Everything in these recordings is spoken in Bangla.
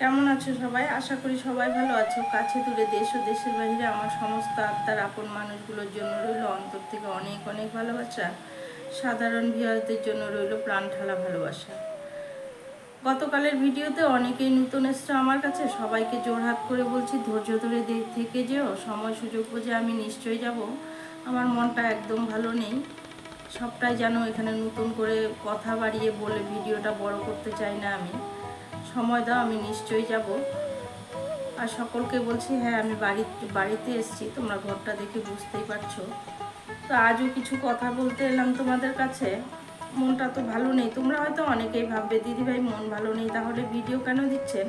কেমন আছো সবাই? আশা করি সবাই ভালো আছো। কাছে দূরে দেশ ও দেশের বাইরে আমার সমস্ত আত্মার আপন মানুষগুলোর জন্য রইল অন্তর থেকে অনেক অনেক ভালোবাসা। সাধারণ ভিউয়ারদের জন্য রইল প্রাণ ঢালা ভালোবাসা। গতকালের ভিডিওতে অনেকেই নতুন এসছে আমার কাছে। সবাইকে জোরহাত করে বলছি, ধৈর্য ধরে থেকে যেও। সময় সুযোগ বুঝে আমি নিশ্চয়ই যাব। আমার মনটা একদম ভালো নেই। সবটাই যেন এখানে নতুন করে কথা বাড়িয়ে বলে ভিডিওটা বড় করতে চাই না আমি। সময় দাও, আমি নিশ্চয়ই যাব। আর সকলকে বলছি হ্যাঁ আমি বাড়ি, বাড়িতে এসেছি, তোমরা ঘরটা দেখে বুঝতেই পারছ। তো আজও কিছু কথা বলতে এলাম তোমাদের কাছে। মনটা তো ভালো নেই। তোমরা হয়তো অনেকেই ভাববে, দিদিভাই, মন ভালো নেই, তাহলে ভিডিও কেন দিচ্ছেন?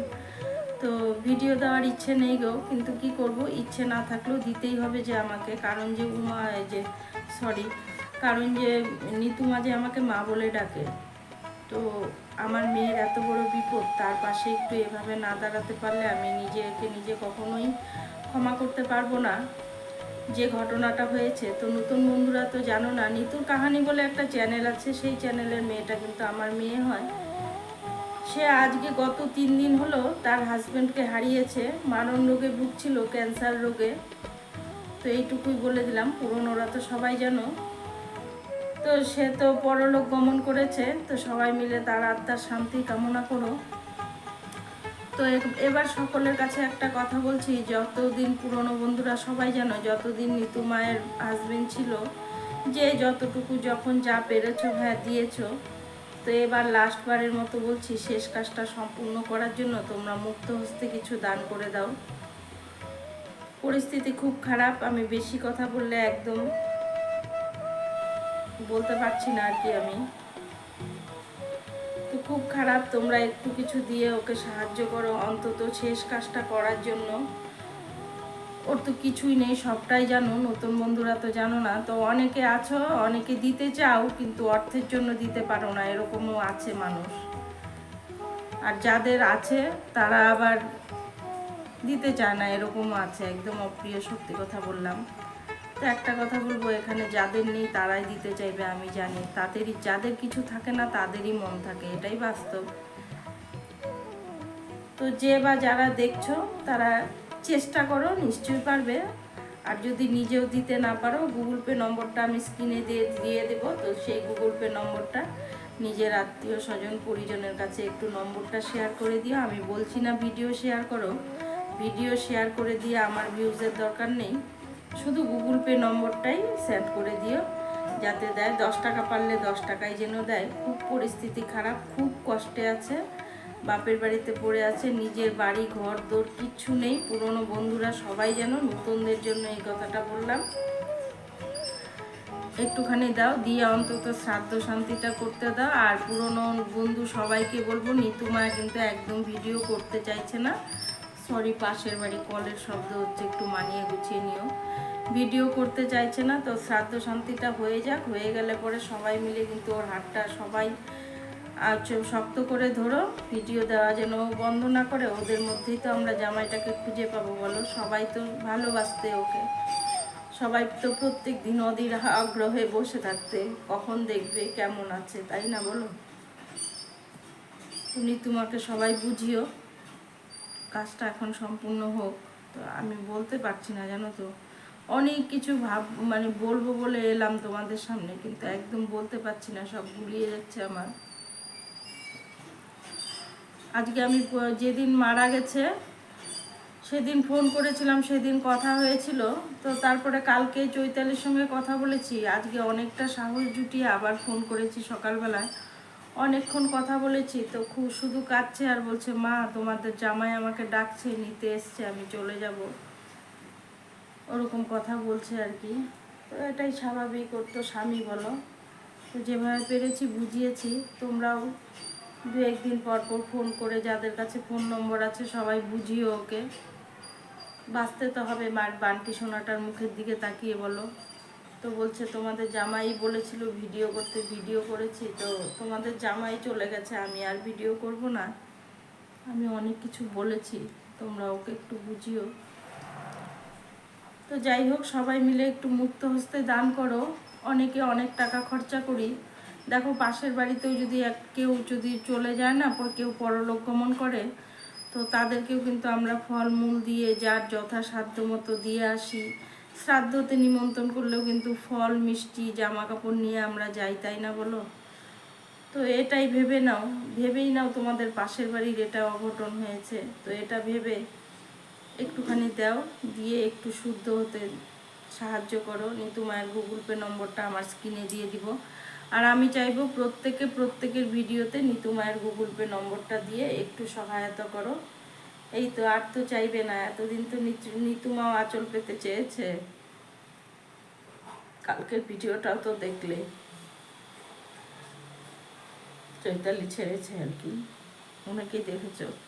তো ভিডিও দেওয়ার ইচ্ছে নেই গো, কিন্তু কি করব? ইচ্ছে না থাকলেও দিতেই হবে যে আমাকে। কারণ যে উমা, এই যে সরি কারণ যে নিতুমা যে আমাকে মা বলে ডাকে। তো আমার মেয়ের এত বড় বিপদ, তার পাশে একটু এভাবে না দাঁড়াতে পারলে আমি নিজেকে নিজে কখনোই ক্ষমা করতে পারব না। যে ঘটনাটা হয়েছে, তো নতুন বন্ধুরা তো জানো না, নিতুর কাহানি বলে একটা চ্যানেল আছে, সেই চ্যানেলের মেয়েটা কিন্তু আমার মেয়ে হয়। সে আজকে গত তিন দিন হলো তার হাজব্যান্ডকে হারিয়েছে মারণ রোগে ভুগছিল ক্যান্সার রোগে। তো এইটুকুই বলে দিলাম পুরনোরা তো সবাই জানো। তো সে তো পরলোক গমন করেছে, তো সবাই মিলে তার আত্মার শান্তি কামনা করো। তো এবার সকলের কাছে একটা কথা বলছি, যতদিন পুরনো বন্ধুরা সবাই জানো, যতদিন নিতু মায়ের হাজবেন্ড ছিল, যে যতটুকু যখন যা পেরেছ হ্যাঁ দিয়েছ, তো এবার লাস্ট বারের মতো বলছি, শেষ কাজটা সম্পূর্ণ করার জন্য তোমরা মুক্ত হস্তে কিছু দান করে দাও। পরিস্থিতি খুব খারাপ, আমি বেশি কথা বললে একদম বলতে পারছি না আর কি আমি। তো খুব খারাপ, তোমরা একটু কিছু দিয়ে ওকে সাহায্য করো, অন্তত শেষ কাজটা করার জন্য। ওর তো কিছুই নেই, সবটাই জানো, নতুন বন্ধুরা তো জানো না। তো অনেকে আছো, অনেকে দিতে চাও, কিন্তু অর্থের জন্য দিতে পারো না, এরকমও আছে মানুষ। আর যাদের আছে, তারা আবার দিতে চায় না, এরকমও আছে, একদম অপ্রিয়, সত্যি কথা বললাম। তো একটা কথা বলব, এখানে যাদের নেই তারাই দিতে চাইবে, আমি জানি। তাদেরই, যাদের কিছু থাকে না, তাদেরই মন থাকে, এটাই বাস্তব। তো যে বা যারা দেখছ, তারা চেষ্টা করো, নিশ্চয়ই পারবে। আর যদি নিজেও দিতে না পারো গুগল পে নম্বরটা আমি স্ক্রিনে দিয়ে দিয়ে দেবো। তো সেই গুগল পে নম্বরটা নিজের আত্মীয়, স্বজন, পরিজনের কাছে একটু নম্বরটা শেয়ার করে দিও। আমি বলছি না ভিডিও শেয়ার করো। ভিডিও শেয়ার করে দিয়ে আমার ভিউজের দরকার নেই। শুধু গুগল পে নম্বরটাই সেন্ড করে দিও, যাতে দেয়। দশ টাকা পারলে দশ টাকাই যেন দেয়। খুব পরিস্থিতি খারাপ, খুব কষ্টে আছে। বাপের বাড়িতে পড়ে আছে, নিজের বাড়ি, ঘর দৌড় কিচ্ছু নেই। পুরনো বন্ধুরা সবাই যেন নতুনদের জন্য এই কথাটা বললাম। একটুখানি দাও, দিয়ে অন্তত শ্রাদ্ধ শান্তিটা করতে দাও। আর পুরনো বন্ধু সবাইকে বলব নিতুমা কিন্তু একদম ভিডিও করতে চাইছে না। সরি পাশের বাড়ি কলের শব্দ হচ্ছে, একটু মানিয়ে গুছিয়ে নিও। ভিডিও করতে চাইছে না, তো শ্রাদ্ধ শান্তিটা হয়ে যাক। হয়ে গেলে পরে সবাই মিলে কিন্তু ওর হাতটা সবাই শক্ত করে ধরো। ভিডিও দেওয়া যেন বন্ধ না করে, ওদের মধ্যেই তো আমরা জামাইটাকে খুঁজে পাবো বলো। সবাই তো ভালোবাসতে ওকে। সবাই তো প্রত্যেক দিন অধীর আগ্রহে বসে থাকতে, কখন দেখবে, কেমন আছে, তাই না বলো? তুমি তোমাকে সবাই বুঝিও। কাজটা এখন সম্পূর্ণ হোক। তো আমি বলতে পারছি না, জানো তো। অনেক কিছু ভাব মানে বলব বলে এলাম তোমাদের সামনে, কিন্তু একদম বলতে পারছি না, সব গুলিয়ে যাচ্ছে আমার। আজকে আমি যেদিন মারা গেছে, সেদিন ফোন করেছিলাম, সেদিন কথা হয়েছিল। তো তারপরে কালকে চৈতালির সঙ্গে কথা বলেছি, আজকে অনেকটা সাহস জুটিয়ে আবার ফোন করেছি সকালবেলায়। অনেকক্ষণ কথা বলেছি, তো খুব শুধু কাঁদছে আর বলছে, মা, তোমাদের জামাই আমাকে ডাকছে, নিতে এসছে, আমি চলে যাব। ওরকম কথা বলছে আর কি। তো এটাই স্বাভাবিক, ওর তো স্বামী বলো। তো যেভাবে পেরেছি বুঝিয়েছি, তোমরাও দু একদিন পর পর ফোন করে যাদের কাছে ফোন নম্বর আছে, সবাই বুঝিও ওকে। বাঁচতে তো হবে মার বান্টি সোনাটার মুখের দিকে তাকিয়ে বলো। তো বলছে, তোমাদের জামাই বলেছিল ভিডিও করতে ভিডিও করেছি। তো তোমাদের জামাই চলে গেছে, আমি আর ভিডিও করব না। আমি অনেক কিছু বলেছি, তোমরা ওকে একটু বুঝিও। তো যাই হোক, সবাই মিলে একটু মুক্ত হস্তে দান করো। অনেকে অনেক টাকা খরচা করি। দেখো, পাশের বাড়িতেও যদি এক, কেউ যদি চলে যায় না কেউ পরলোক গমন করে, তো তাদেরকেও কিন্তু আমরা ফলমূল দিয়ে, যার যথাসাধ্য মতো দিয়ে আসি। শ্রাদ্ধতে নিমন্ত্রণ করলেও কিন্তু ফল, মিষ্টি জামা কাপড় নিয়ে আমরা যাই, তাই না বলো? তো এটাই ভেবে নাও। ভেবেই নাও তোমাদের পাশের বাড়ির এটা অঘটন হয়েছে। তো এটা ভেবে একটুখানি দাও, দিয়ে একটু শুদ্ধ হতে সাহায্য করো, নিতু মায়ের গুগল পে নম্বরটা আমার স্ক্রিনে দিয়ে দিব। আর আমি চাইব প্রত্যেকে প্রত্যেকের ভিডিওতে নিতু মায়ের গুগল পে নম্বরটা দিয়ে একটু সহায়তা করো। এই তো আর তো চাইবে না, এতদিন তো নিতু- মাও আঁচল পেতে চেয়েছে। কালকের ভিডিওটাও তো দেখলে। চৈতালি ছেড়েছে আর কি। অনেকেই দেখেছ।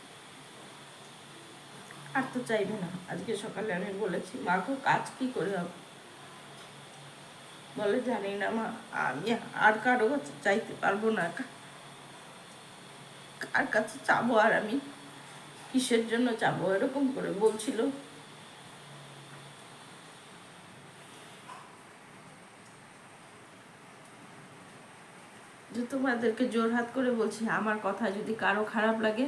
আর তো চাইবে না। আজকে সকালে আমি বলেছি মাকে কাজ কি করে হবে? বলে, জানি না মা, আমি আর কারও কাছে চাইতে পারব না। কার কাছে চাবো আর আমি? কিসের জন্য চাবো? এরকম করে বলছিল। তোমাদেরকে জোরহাত করে বলছি, আমার কথা যদি কারও খারাপ লাগে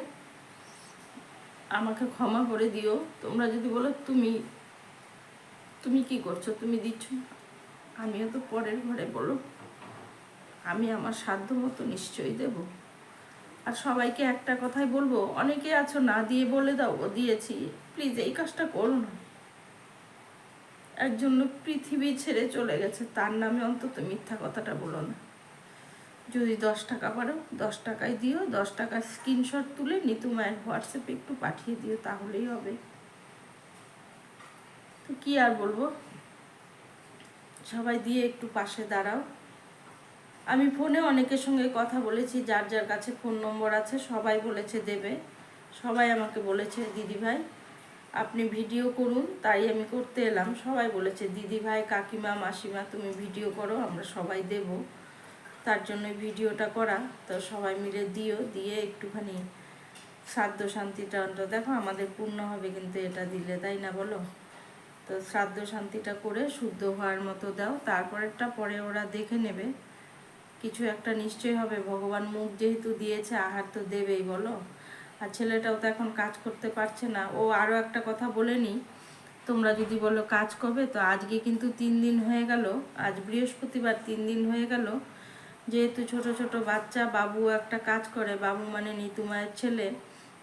আমাকে ক্ষমা করে দিও। তোমরা যদি বলো, তুমি তুমি কি করছ? তুমি দিচ্ছ? আমিও তো পরের ঘরে বলো। আমি আমার সাধ্য মতো নিশ্চয়ই দেব। আর সবাইকে একটা কথাই বলব, অনেকে আছো, না দিয়ে বলে দাও, ও দিয়েছি। প্লিজ এই কাজটা করো না। একজন লোক পৃথিবী ছেড়ে চলে গেছে। তার নামে অন্তত মিথ্যা কথাটা বলো না। যদি দশ টাকা পারো, দশ টাকায় দিও, দশ টাকার স্ক্রিনশট তুলে নিতু মায়ের হোয়াটসঅ্যাপে একটু পাঠিয়ে দিও, তাহলেই হবে। তো কি আর বলব? সবাই দিয়ে একটু পাশে দাঁড়াও। আমি ফোনে অনেকের সঙ্গে কথা বলেছি, যার যার কাছে ফোন নম্বর আছে, সবাই বলেছে দেবে। সবাই আমাকে বলেছে, দিদি ভাই, আপনি ভিডিও করুন। তাই আমি করতে এলাম। সবাই বলেছে, দিদি ভাই, কাকিমা, মাসিমা, তুমি ভিডিও করো, আমরা সবাই দেবো। তার জন্য ভিডিওটা করা। তো সবাই মিলে দিও, দিয়ে একটুখানি শ্রাদ্ধ শান্তিটা অন্তত দেখো, আমাদের পূর্ণ হবে কিন্তু এটা দিলে, তাই না বলো? তো শ্রাদ্ধ শান্তিটা করে শুদ্ধ হওয়ার মতো দাও। তারপরেরটা পরে ওরা দেখে নেবে। কিছু একটা নিশ্চয় হবে। ভগবান মুখ যেহেতু দিয়েছে, আহার তো দেবেই, বলো? আর ছেলেটাও তো এখন কাজ করতে পারছে না। ও আরও একটা কথা বলে নি তোমরা যদি বলো কাজ কবে, তো আজকে কিন্তু তিন দিন হয়ে গেল। আজ বৃহস্পতিবার তিন দিন হয়ে গেল। যেহেতু ছোট ছোট বাচ্চা, বাবু একটা কাজ করে, বাবু মানে নিতু মায়ের ছেলে,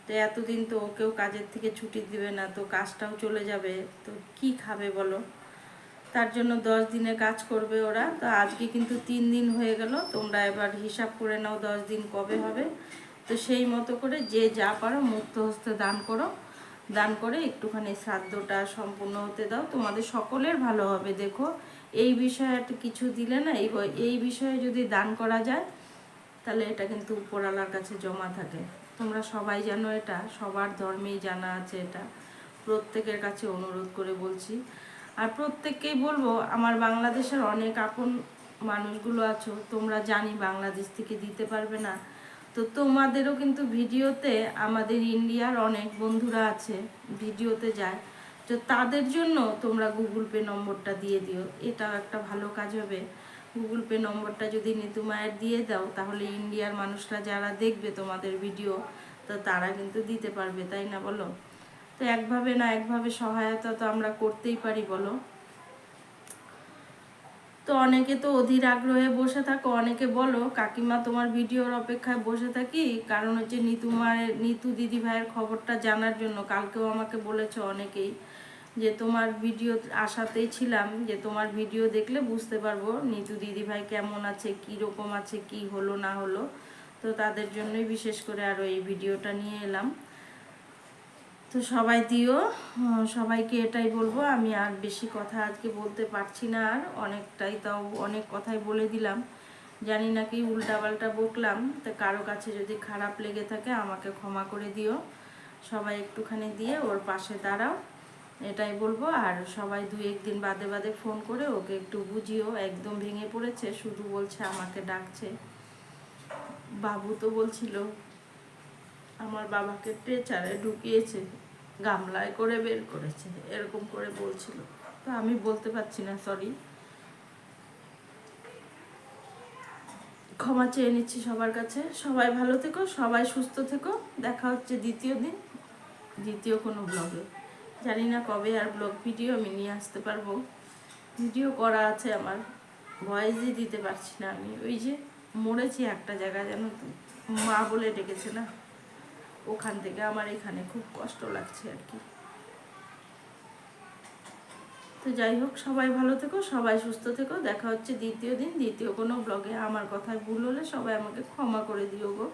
তো এতদিন তো ওকেও কাজের থেকে ছুটি দিবে না, তো কাজটাও চলে যাবে, তো কি খাবে বলো? তার জন্য দশ দিনে কাজ করবে ওরা, তো আজকে কিন্তু তিন দিন হয়ে গেল, তোমরা এবার হিসাব করে নাও দশ দিন কবে হবে। তো সেই মতো করে যে যা পারো মুক্ত হস্তে দান করো, দান করে একটুখানি শ্রাদ্ধটা সম্পূর্ণ হতে দাও, তোমাদের সকলের ভালো হবে, দেখো। এই বিষয়ে একটা কিছু দিলে না, এই এই বিষয়ে যদি দান করা যায়, তাহলে এটা কিন্তু উপরালার কাছে জমা থাকে। তোমরা সবাই জানো এটা, সবার ধর্মেই জানা আছে এটা। প্রত্যেকের কাছে অনুরোধ করে বলছি। আর প্রত্যেককেই বলব, আমার বাংলাদেশের অনেক আপন মানুষগুলো আছো, তোমরা জানি বাংলাদেশ থেকে দিতে পারবে না। তো তোমাদেরও কিন্তু ভিডিওতে আমাদের ইন্ডিয়ার অনেক বন্ধুরা আছে, ভিডিওতে যায়। তো তাদের জন্য তোমরা গুগল পে নম্বরটা দিয়ে দিও। এটাও একটা ভালো কাজ হবে। গুগল পে নম্বরটা যদি নিতু মায়ের দিয়ে দাও, তাহলে ইন্ডিয়ার মানুষরা যারা দেখবে তোমাদের ভিডিও তো তারা কিন্তু দিতে পারবে, তাই না বলো? তো একভাবে না একভাবে সহায়তা তো আমরা করতেই পারি, বলো? তো অনেকে তো অধীর আগ্রহে বসে থাকো, অনেকে বলো, কাকিমা, তোমার ভিডিওর অপেক্ষায় বসে থাকি। কারণ হচ্ছে নিতু মায়ের, নিতু দিদি ভাইয়ের খবরটা জানার জন্য। কালকেও আমাকে বলেছে অনেকেই যে তোমার ভিডিও আশাতেই ছিলাম, যে তোমার ভিডিও দেখলে বুঝতে পারব নিতু দিদি ভাই কেমন আছে, কি রকম আছে, কি হলো, না হলো। তো তাদের জন্যই বিশেষ করে আরও এই ভিডিওটা নিয়ে এলাম। তো সবাই দিও সবাইকে এটাই বলব, আমি আর বেশি কথা আজকে বলতে পারছি না আর অনেকটাই তাও অনেক কথাই বলে দিলাম। জানি না কি উল্টাপাল্টা বকলাম, তো কারও কাছে যদি খারাপ লেগে থাকে আমাকে ক্ষমা করে দিও। সবাই একটুখানি দিয়ে ওর পাশে দাঁড়াও। এটাই বলব। আর সবাই দুই একদিন বাদে বাদে ফোন করে ওকে একটু বুঝিও। একদম ভেঙে পড়েছে, শুধু বলছে আমাকে ডাকছে। বাবু তো বলছিল, আমার বাবাকে ট্রেচারে ঢুকিয়েছে, গামলায় করে বের করেছে। এরকম করে বলছিল। তো আমি বলতে পারছি না সরি ক্ষমা চেয়ে নিচ্ছি সবার কাছে। সবাই ভালো থেকো, সবাই সুস্থ থেকো। দেখা হচ্ছে দ্বিতীয় দিন, দ্বিতীয় কোনো ব্লগে জানি না কবে আর ব্লগ ভিডিও আমি নিয়ে আসতে পারব। ভিডিও করা আছে আমার। ভয়েসই দিতে পারছি না আমি। ওই যে মরেছি একটা জায়গা যেন মা বলে ডেকেছে না? ওখান থেকে আমার এখানে খুব কষ্ট লাগছে আর কি। তো যাই হোক, সবাই ভালো থেকো, সবাই সুস্থ থেকো। দেখা হচ্ছে দ্বিতীয় দিন। দ্বিতীয় কোনো ব্লগে আমার কথায় ভুল হলে সবাই আমাকে ক্ষমা করে দিও গো।